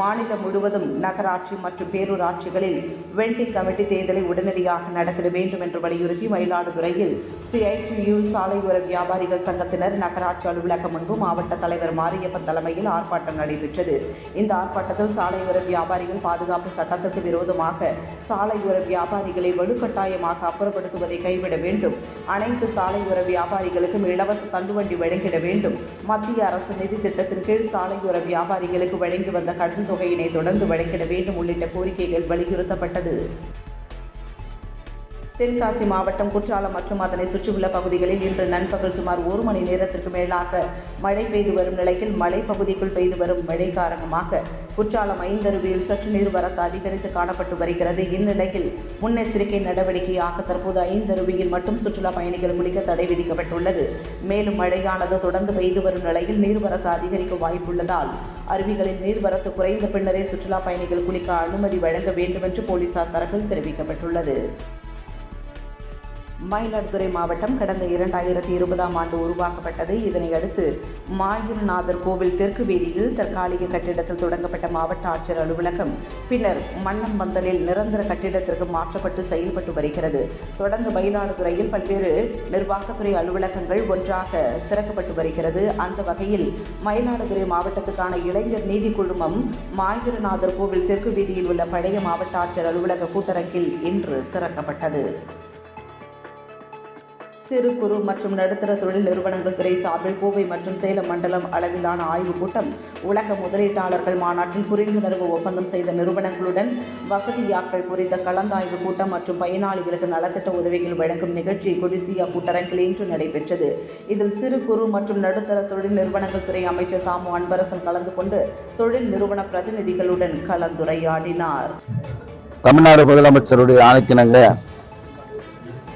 மாநிலம் முழுவதும் நகராட்சி மற்றும் பேரூராட்சிகளில் வெண்டிங் கமிட்டி தேர்தலை உடனடியாக நடத்திட வேண்டும் என்று வலியுறுத்தி மயிலாடுதுறையில் சிஐடியு சாலையோர வியாபாரிகள் சங்கத்தினர் நகராட்சி அலுவலகம் முன்பு மாவட்ட தலைவர் மாரியப்பன் தலைமையில் ஆர்ப்பாட்டம் நடைபெற்றது. இந்த ஆர்ப்பாட்டத்தில் சாலையோர வியாபாரிகள் பாதுகாப்பு சட்டத்திற்கு விரோதமாக சாலையோர வியாபாரிகளை வலுக்கட்டாயமாக அப்புறப்படுத்துவதை கைவிட வேண்டும். அனைத்து சாலையோர வியாபாரிகளுக்கும் இலவச தள்ளுவண்டி வழங்கிட வேண்டும். மத்திய அரசு நிதி திட்டத்தின் கீழ் சாலையோர வியாபாரிகளுக்கு வழங்கி வந்த கடன் தொகையினை தொடர்ந்து வழங்கிட வேண்டும் உள்ளிட்ட கோரிக்கைகள் வலியுறுத்தப்பட்டது. தென்காசி மாவட்டம் குற்றாலம் மற்றும் அதனை சுற்றியுள்ள பகுதிகளில் இன்று நண்பகல் சுமார் ஒரு மணி நேரத்திற்கு மேலாக மழை பெய்து வரும் நிலையில் மலைப்பகுதிக்குள் பெய்து வரும் மழை காரணமாக குற்றாலம் ஐந்தருவியில் சற்று நீர்வரத்து அதிகரித்து காணப்பட்டு வருகிறது. இந்நிலையில் முன்னெச்சரிக்கை நடவடிக்கையாக தற்போது ஐந்தருவியில் மட்டும் சுற்றுலா பயணிகள் குளிக்க தடை விதிக்கப்பட்டுள்ளது. மேலும் மழையானது தொடர்ந்து பெய்து வரும் நிலையில் நீர்வரத்து அதிகரிக்க வாய்ப்புள்ளதால் அருவிகளில் நீர்வரத்து குறைந்த பின்னரே சுற்றுலா பயணிகள் குளிக்க அனுமதி வழங்க வேண்டும் என்று போலீசார் தரப்பில் தெரிவிக்கப்பட்டுள்ளது. மயிலாடுதுறை மாவட்டம் கடந்த இரண்டாயிரத்தி இருபதாம் ஆண்டு உருவாக்கப்பட்டது. இதனையடுத்து மாயூரநாதர் கோவில் தெற்கு வீதியில் தற்காலிக கட்டிடத்தில் தொடங்கப்பட்ட மாவட்ட ஆட்சியர் அலுவலகம் பின்னர் மன்னம்பந்தலில் நிரந்தர கட்டிடத்திற்கு மாற்றப்பட்டு செயல்பட்டு வருகிறது. தொடர்ந்து மயிலாடுதுறையில் பல்வேறு நிர்வாகத்துறை அலுவலகங்கள் ஒன்றாக திறக்கப்பட்டு வருகிறது. அந்த வகையில் மயிலாடுதுறை மாவட்டத்துக்கான இளைஞர் நீதி குழுமம் மாயூரநாதர் கோவில் தெற்கு வீதியில் உள்ள பழைய மாவட்ட ஆட்சியர் அலுவலக கூட்டரங்கில் இன்று திறக்கப்பட்டது. சிறு குறு மற்றும் நடுத்தர தொழில் நிறுவனங்கள் துறை சார்பில் கோவை மற்றும் சேலம் மண்டலம் அளவிலான ஆய்வுக் கூட்டம் உலக முதலீட்டாளர்கள் மாநாட்டில் புரிந்துணர்வு ஒப்பந்தம் செய்த நிறுவனங்களுடன் வசதியாக்கள் குறித்த கலந்தாய்வு கூட்டம் மற்றும் பயனாளிகளுக்கு நலத்திட்ட உதவிகள் வழங்கும் நிகழ்ச்சி கொடிசியா கூட்டரங்கில் இன்று நடைபெற்றது. இதில் சிறு குறு மற்றும் நடுத்தர தொழில் நிறுவனங்கள் துறை அமைச்சர் தாமு அன்பரசன் கலந்து கொண்டு தொழில் நிறுவன பிரதிநிதிகளுடன் கலந்துரையாடினார். தமிழ்நாடு முதலமைச்சருடைய ஆணைக்கிணங்க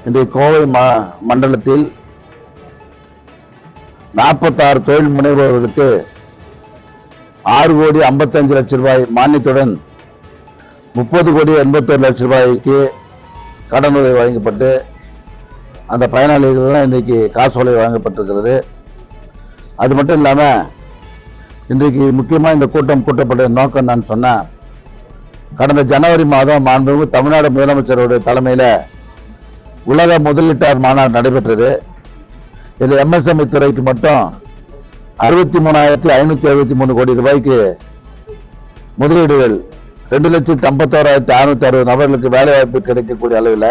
இன்றைய கோவை ம மண்டலத்தில் நாற்பத்தாறு தொழில் முனைவோர்களுக்கு ஆறு கோடி ஐம்பத்தஞ்சு லட்சம் ரூபாய் மானியத்துடன் முப்பது கோடி எண்பத்தொரு லட்சம் ரூபாய்க்கு கடன் உதவி வழங்கப்பட்டு அந்த பயனாளிகள்லாம் இன்றைக்கு காசு உதவி வழங்கப்பட்டிருக்கிறது. அது மட்டும் இல்லாமல் இன்றைக்கு முக்கியமாக இந்த கூட்டம் கூட்டப்பட்ட நோக்கம் நான் சொன்னேன் கடந்த ஜனவரி மாதம் மாண்புமிகு தமிழ்நாடு முதலமைச்சருடைய தலைமையில் உலக முதலீட்டார் மாநாடு நடைபெற்றது. இதில் எம்எஸ்எம்இ துறைக்கு மட்டும் அறுபத்தி மூணாயிரத்தி ஐநூற்றி அறுபத்தி மூணு கோடி ரூபாய்க்கு முதலீடுகள் ரெண்டு லட்சத்தி ஐம்பத்தோராயிரத்தி அறுநூத்தி அறுபது நபர்களுக்கு வேலைவாய்ப்பு கிடைக்கக்கூடிய அளவில்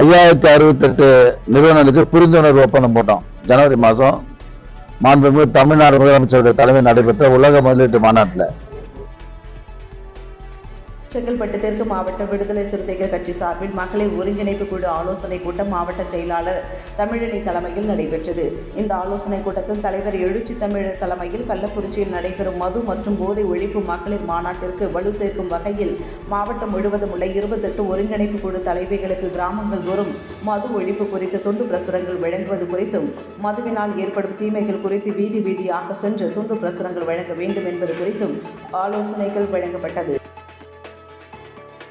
ஐயாயிரத்தி அறுபத்தெட்டு நிறுவனங்களுக்கு புரிந்துணர்வு ஒப்பந்தம் போட்டோம். ஜனவரி மாதம் மாண்புமிகு தமிழ்நாடு முதலமைச்சருடைய தலைமையில் நடைபெற்ற உலக முதலீட்டு மாநாட்டில். செங்கல்பட்டு தெற்கு மாவட்ட விடுதலை சிறுத்தைகள் கட்சி சார்பில் மகளிர் ஒருங்கிணைப்பு குழு ஆலோசனை கூட்டம் மாவட்ட செயலாளர் தமிழினி தலைமையில் நடைபெற்றது. இந்த ஆலோசனை கூட்டத்தில் தலைவர் எழுச்சி தமிழர் தலைமையில் கள்ளக்குறிச்சியில் நடைபெறும் மது மற்றும் போதை ஒழிப்பு மகளிர் மாநாட்டிற்கு வலு சேர்க்கும் வகையில் மாவட்டம் முழுவதும் உள்ள இருபத்தெட்டு ஒருங்கிணைப்பு குழு தலைவிகளுக்கு கிராமங்கள் தோறும் மது ஒழிப்பு குறித்து துண்டு பிரசுரங்கள் வழங்குவது குறித்தும் மதுவினால் ஏற்படும் தீமைகள் குறித்து வீதி வீதியாக சென்று துண்டு பிரசுரங்கள் வழங்க வேண்டும் என்பது குறித்தும் ஆலோசனைகள் வழங்கப்பட்டது.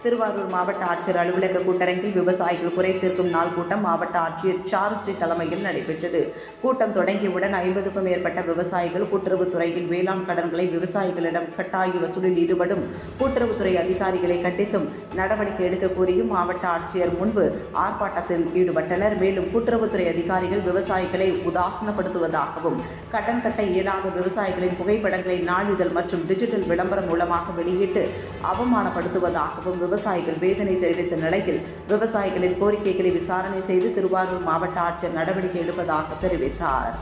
திருவாரூர் மாவட்ட ஆட்சியர் அலுவலக கூட்டரங்கில் விவசாயிகள் குறை தீர்க்கும் நாள் கூட்டம் மாவட்ட ஆட்சியர் சார்ஸ்டி தலைமையில் நடைபெற்றது. கூட்டம் தொடங்கியவுடன் ஐம்பதுக்கும் மேற்பட்ட விவசாயிகள் கூட்டுறவுத்துறையில் வேளாண் கடன்களை விவசாயிகளிடம் கட்டாய வசூலில் ஈடுபடும் கூட்டுறவுத்துறை அதிகாரிகளை கண்டித்தும் நடவடிக்கை எடுக்க கோரியும் மாவட்ட ஆட்சியர் முன்பு ஆர்ப்பாட்டத்தில் ஈடுபட்டனர். மேலும் கூட்டுறவுத்துறை அதிகாரிகள் விவசாயிகளை உதாசனப்படுத்துவதாகவும் கடன் கட்ட இயலாத விவசாயிகளின் புகைப்படங்களை நாளிதழ் மற்றும் டிஜிட்டல் விளம்பரம் மூலமாக வெளியிட்டு அவமானப்படுத்துவதாகவும் விவசாயிகள் வேதனை தெரிவித்த நிலையில் விவசாயிகளின் கோரிக்கைகளை விசாரணை செய்து திருவாரூர் மாவட்ட ஆட்சியர் நடவடிக்கை எடுப்பதாக தெரிவித்தார்.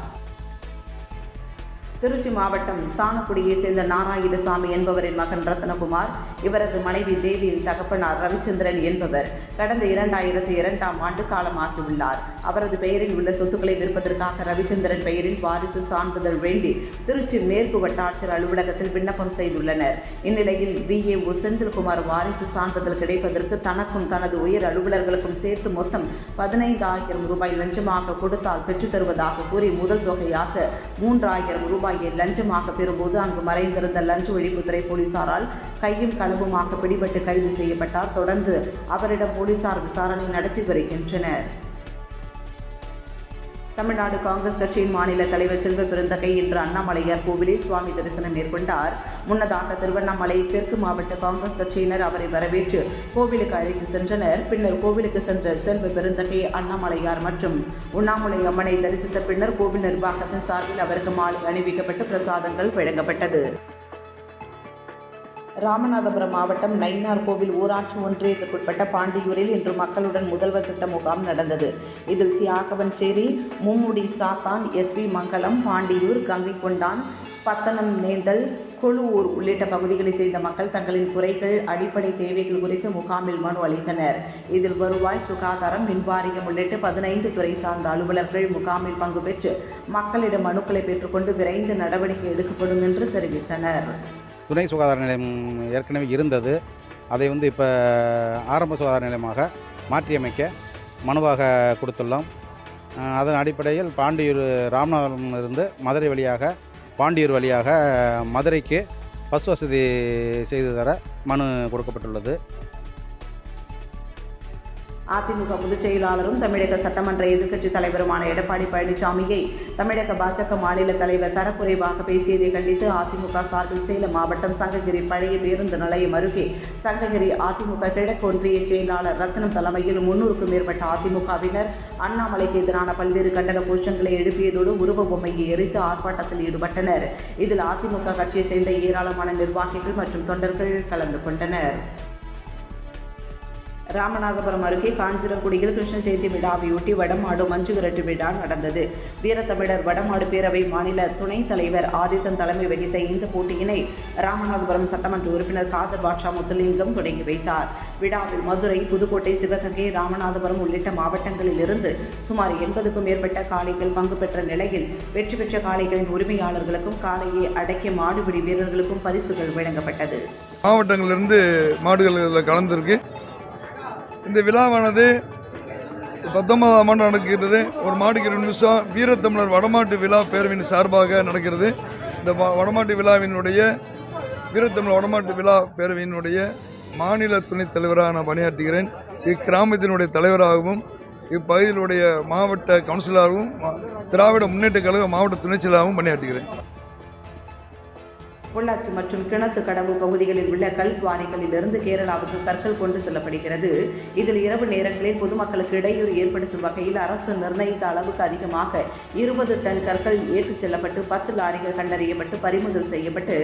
திருச்சி மாவட்டம் தானக்குடியை சேர்ந்த நாராயணசாமி என்பவரின் மகன் ரத்னகுமார் இவரது மனைவி தேவியின் தகப்பனார் ரவிச்சந்திரன் என்பவர் கடந்த இரண்டாயிரத்தி இரண்டாம் ஆண்டு காலமாகியுள்ளார். அவரது பெயரில் உள்ள சொத்துக்களை விற்பதற்காக ரவிச்சந்திரன் பெயரில் வாரிசு சான்றிதழ் வேண்டி திருச்சி மேற்கு வட்டாட்சியர் அலுவலகத்தில் விண்ணப்பம் செய்துள்ளனர். இந்நிலையில் விஏஓ செந்தில்குமார் வாரிசு சான்றிதழ் கிடைப்பதற்கு தனக்கும் தனது உயர் அலுவலர்களுக்கும் சேர்த்து மொத்தம் பதினைந்தாயிரம் ரூபாய் லஞ்சமாக கொடுத்தால் பெற்றுத்தருவதாக கூறி முதல் தொகையாக மூன்றாயிரம் ரூபாய் லஞ்சமாக பெறும்போது அங்கு மறைந்திருந்த லஞ்ச ஒழிப்புத்துறை போலீசாரால் கையும் களவுமாக பிடிபட்டு கைது செய்யப்பட்டார். தொடர்ந்து அவரிடம் போலீசார் விசாரணை நடத்தி வருகின்றனர். தமிழ்நாடு காங்கிரஸ் கட்சியின் மாநில தலைவர் செல்வ பெருந்தகை இன்று அண்ணாமலையார் கோவிலில் சுவாமி தரிசனம் மேற்கொண்டார். முன்னதாக திருவண்ணாமலை தெற்கு மாவட்ட காங்கிரஸ் கட்சியினர் அவரை வரவேற்று கோவிலுக்கு அழைத்து சென்றனர். பின்னர் கோவிலுக்கு சென்ற செல்வ பெருந்தகை அண்ணாமலையார் மற்றும் உண்ணாமலை அம்மனை தரிசித்த பின்னர் கோவில் நிர்வாகத்தின் சார்பில் அவருக்கு மாலை அணிவிக்கப்பட்டு பிரசாதங்கள் வழங்கப்பட்டது. ராமநாதபுரம் மாவட்டம் நயினார் கோவில் ஊராட்சி ஒன்றியத்திற்குட்பட்ட பாண்டியூரில் இன்று மக்களுடன் முதல்வர் திட்ட முகாம் நடந்தது. இதில் தியாகவன்சேரி மும்முடி சாத்தான் எஸ்வி மங்கலம் பாண்டியூர் கங்கை கொண்டான் பத்தனம் நேந்தல் கொழுவூர் உள்ளிட்ட பகுதிகளைச் சேர்ந்த மக்கள் தங்களின் குறைகள் அடிப்படை தேவைகள் குறித்து முகாமில் மனு அளித்தனர். இதில் வருவாய் சுகாதாரம் மின்வாரியம் உள்ளிட்ட பதினைந்து துறை சார்ந்த அலுவலர்கள் முகாமில் பங்கு பெற்று மக்களிடம் மனுக்களை பெற்றுக்கொண்டு விரைந்து நடவடிக்கை எடுக்கப்படும் என்று தெரிவித்தனர். துணை சுகாதார நிலையம் ஏற்கனவே இருந்தது. அதை வந்து இப்போ ஆரம்ப சுகாதார நிலையமாக மாற்றியமைக்க மனுவாக கொடுத்துள்ளோம். அதன் அடிப்படையில் பாண்டியூர் ராமநாதபுரம் இருந்து மதுரை வழியாக பாண்டியூர் வழியாக மதுரைக்கு பஸ் வசதி செய்து தர மனு கொடுக்கப்பட்டுள்ளது. அதிமுக பொதுச் செயலாளரும் தமிழக சட்டமன்ற எதிர்க்கட்சித் தலைவருமான எடப்பாடி பழனிசாமியை தமிழக பாஜக மாநில தலைவர் தரக்குறைவாக பேசியதை கண்டித்து அதிமுக சார்பில் சேலம் மாவட்டம் சங்ககிரி பழைய பேருந்து நிலையம் அருகே சங்ககிரி அதிமுக கிழக்கு ஒன்றிய செயலாளர் ரத்னம் தலைமையில் முன்னூறுக்கும் மேற்பட்ட அதிமுகவினர் அண்ணாமலைக்கு எதிரான பல்வேறு கண்டன கோஷங்களை எழுப்பியதோடு உருவ பொம்மையை எரித்து ஆர்ப்பாட்டத்தில் ஈடுபட்டனர். இதில் அதிமுக கட்சியை சேர்ந்த ஏராளமான நிர்வாகிகள் மற்றும் தொண்டர்கள் கலந்து கொண்டனர். ராமநாதபுரம் அருகே காஞ்சிரக்குடியில் கிருஷ்ண ஜெயந்தி விழாவையொட்டி வடமாடு மஞ்சு விரட்டு விழா நடந்தது. வீரத்தமிழர் வடமாடு பேரவை மாநில துணைத் தலைவர் ஆதித்தன் தலைமை வகித்த இந்த போட்டியினை ராமநாதபுரம் சட்டமன்ற உறுப்பினர் காதர் பாட்ஷா முத்துலிங்கம் தொடங்கி வைத்தார். விழாவில் மதுரை புதுக்கோட்டை சிவகங்கை ராமநாதபுரம் உள்ளிட்ட மாவட்டங்களில் இருந்து சுமார் எண்பதுக்கும் மேற்பட்ட காளைகள் பங்கு பெற்ற நிலையில் வெற்றி பெற்ற காளைகளின் உரிமையாளர்களுக்கும் காளையை அடக்கிய மாடுபிடி வீரர்களுக்கும் பரிசுகள் வழங்கப்பட்டது. மாவட்டங்களிலிருந்து மாடுகள் கலந்திருக்கு. இந்த விழாவானது பத்தொன்பதாம் ஆண்டு நடக்கிறது. ஒரு மாடுக்கு ரெண்டு நிமிஷம் வீரத்தமிழர் வடமாட்டு விழா பேரவையின் சார்பாக நடக்கிறது. இந்த வ- வடமாட்டு விழாவினுடைய வீரத்தமிழர் வடமாட்டு விழா பேரவையினுடைய மாநில துணைத் தலைவராக நான் பணியாற்றுகிறேன். இக்கிராமத்தினுடைய தலைவராகவும் இப்பகுதியினுடைய மாவட்ட கவுன்சிலராகவும் மா- திராவிட முன்னேற்ற கழக மாவட்ட துணைச்செயலாகவும் பணியாற்றுகிறேன். பொள்ளாச்சி மற்றும் கிணத்து கடவு பகுதிகளில் உள்ள கல்வாரிகளிலிருந்து கேரளாவுக்கு கற்கள் கொண்டு செல்லப்படுகிறது. இதில் இரவு நேரங்களில் பொதுமக்களுக்கு இடையூறு ஏற்படுத்தும் வகையில் அரசு நிர்ணயித்த அளவுக்கு அதிகமாக இருபது டன் கற்கள் ஏற்றிச் செல்லப்பட்டு பத்து லாரிகள் கண்டறியப்பட்டு பறிமுதல் செய்யப்பட்டு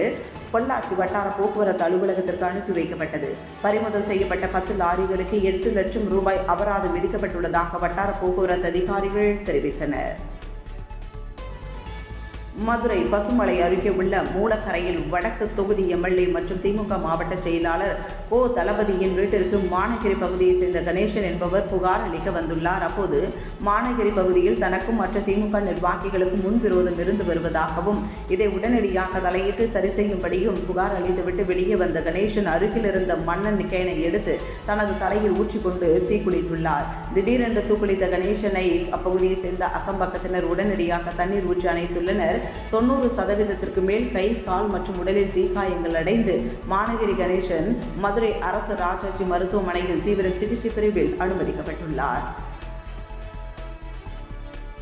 பொள்ளாச்சி வட்டார போக்குவரத்து அலுவலகத்திற்கு அனுப்பி வைக்கப்பட்டது. பறிமுதல் செய்யப்பட்ட பத்து லாரிகளுக்கு எட்டு லட்சம் ரூபாய் அபராதம் விதிக்கப்பட்டுள்ளதாக வட்டார போக்குவரத்து அதிகாரிகள் தெரிவித்தனர். மதுரை பசுமலை அருகே உள்ள மூலக்கரையில் வடக்கு தொகுதி எம்எல்ஏ மற்றும் திமுக மாவட்ட செயலாளர் ஓ தளபதியின் வீட்டிற்கு மானகிரி பகுதியைச் சேர்ந்த கணேசன் என்பவர் புகார் அளிக்க வந்துள்ளார். அப்போது மானகிரி பகுதியில் தனக்கும் மற்ற திமுக நிர்வாகிகளுக்கும் முன்விரோதம் இருந்து வருவதாகவும் இதை உடனடியாக தலையிட்டு சரி செய்யும்படியும் புகார் அளித்துவிட்டு வெளியே வந்த கணேசன் அருகில் இருந்த மண்ணெண் கேனை எடுத்து தனது தலையில் ஊற்றிக்கொண்டு தீக்குளித்துள்ளார். திடீரென்று தூக்குளித்த கணேசனை அப்பகுதியைச் சேர்ந்த அக்கம்பக்கத்தினர் உடனடியாக தண்ணீர் ஊற்றி அணைத்துள்ளனர். தொண்ணூறு சதவீதத்திற்கு மேல் கை கால் மற்றும் உடலில் தீக்காயங்கள் அடைந்து மாநகரி கணேசன் மதுரை அரசு ராஜாஜி மருத்துவமனையில் தீவிர சிகிச்சை பிரிவில் அனுமதிக்கப்பட்டுள்ளார்.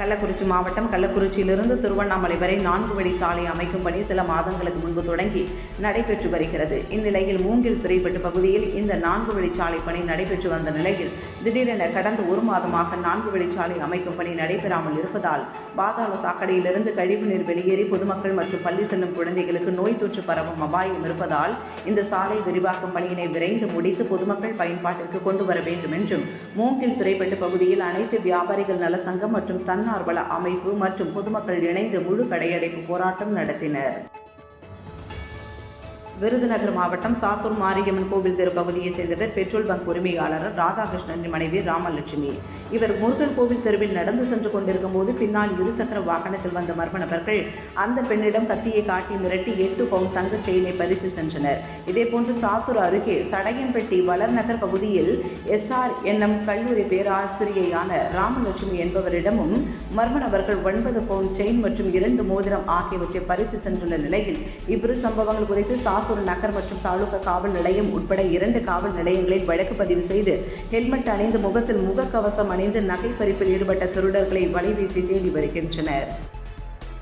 கள்ளக்குறிச்சி மாவட்டம் கள்ளக்குறிச்சியிலிருந்து திருவண்ணாமலை வரை நான்கு வழி சாலை அமைக்கும் பணி சில மாதங்களுக்கு முன்பு தொடங்கி நடைபெற்று வருகிறது. இந்நிலையில் மூங்கில் திரைப்பட்டு பகுதியில் இந்த நான்கு வழிச்சாலை பணி நடைபெற்று வந்த நிலையில் திடீரென கடந்த ஒரு மாதமாக நான்கு வழிச்சாலை அமைக்கும் பணி நடைபெறாமல் இருப்பதால் பாதாள சாக்கடையிலிருந்து கழிவுநீர் வெளியேறி பொதுமக்கள் மற்றும் பள்ளி செல்லும் குழந்தைகளுக்கு நோய் தொற்று பரவும் அபாயம் இருப்பதால் இந்த சாலை விரிவாக்கும் பணியினை விரைந்து முடித்து பொதுமக்கள் பயன்பாட்டிற்கு கொண்டு வர வேண்டும் என்றும் மூங்கில் திரைப்பட்டு பகுதியில் அனைத்து வியாபாரிகள் நல சங்கம் மற்றும் தன்னார்வல அமைப்பு மற்றும் பொதுமக்கள் இணைந்து முழு கடையடைப்பு போராட்டம் நடத்தினர். விருதுநகர் மாவட்டம் சாத்தூர் மாரியம்மன் கோவில் தெரு பகுதியைச் சேர்ந்தவர் பெட்ரோல் பங்க் உரிமையாளர் ராதாகிருஷ்ணனின் மனைவி ராமலட்சுமி. இவர் முருகன் கோவில் தெருவில் நடந்து சென்று கொண்டிருக்கும் போது பின்னால் இருசக்கர வாகனத்தில் வந்த மர்ம நபர்கள் அந்த பெண்ணிடம் கத்தியை காட்டி மிரட்டி எட்டு பவுன் தங்க செயினை பறித்து சென்றனர். இதேபோன்று சாத்தூர் அருகே சடையன்பட்டி வளர்நகர் பகுதியில் எஸ்ஆர் என்னும் கல்லூரி பேராசிரியையான ராமலட்சுமி என்பவரிடமும் மர்ம நபர்கள் ஒன்பது பவுன் செயின் மற்றும் இரண்டு மோதிரம் ஆகியவற்றை பறித்து சென்றுள்ள நிலையில் இவ்விரு சம்பவங்கள் குறித்து சாத்தூர் ஆத்தூர் நகர் மற்றும் தாலுகா காவல் நிலையம் உட்பட இரண்டு காவல் நிலையங்களில் வழக்கு பதிவு செய்து ஹெல்மெட் அணிந்து முகத்தில் முகக்கவசம் அணிந்து நகை பறிப்பில் ஈடுபட்ட திருடர்களை வலைவீசி தேடி வருகின்றனர்.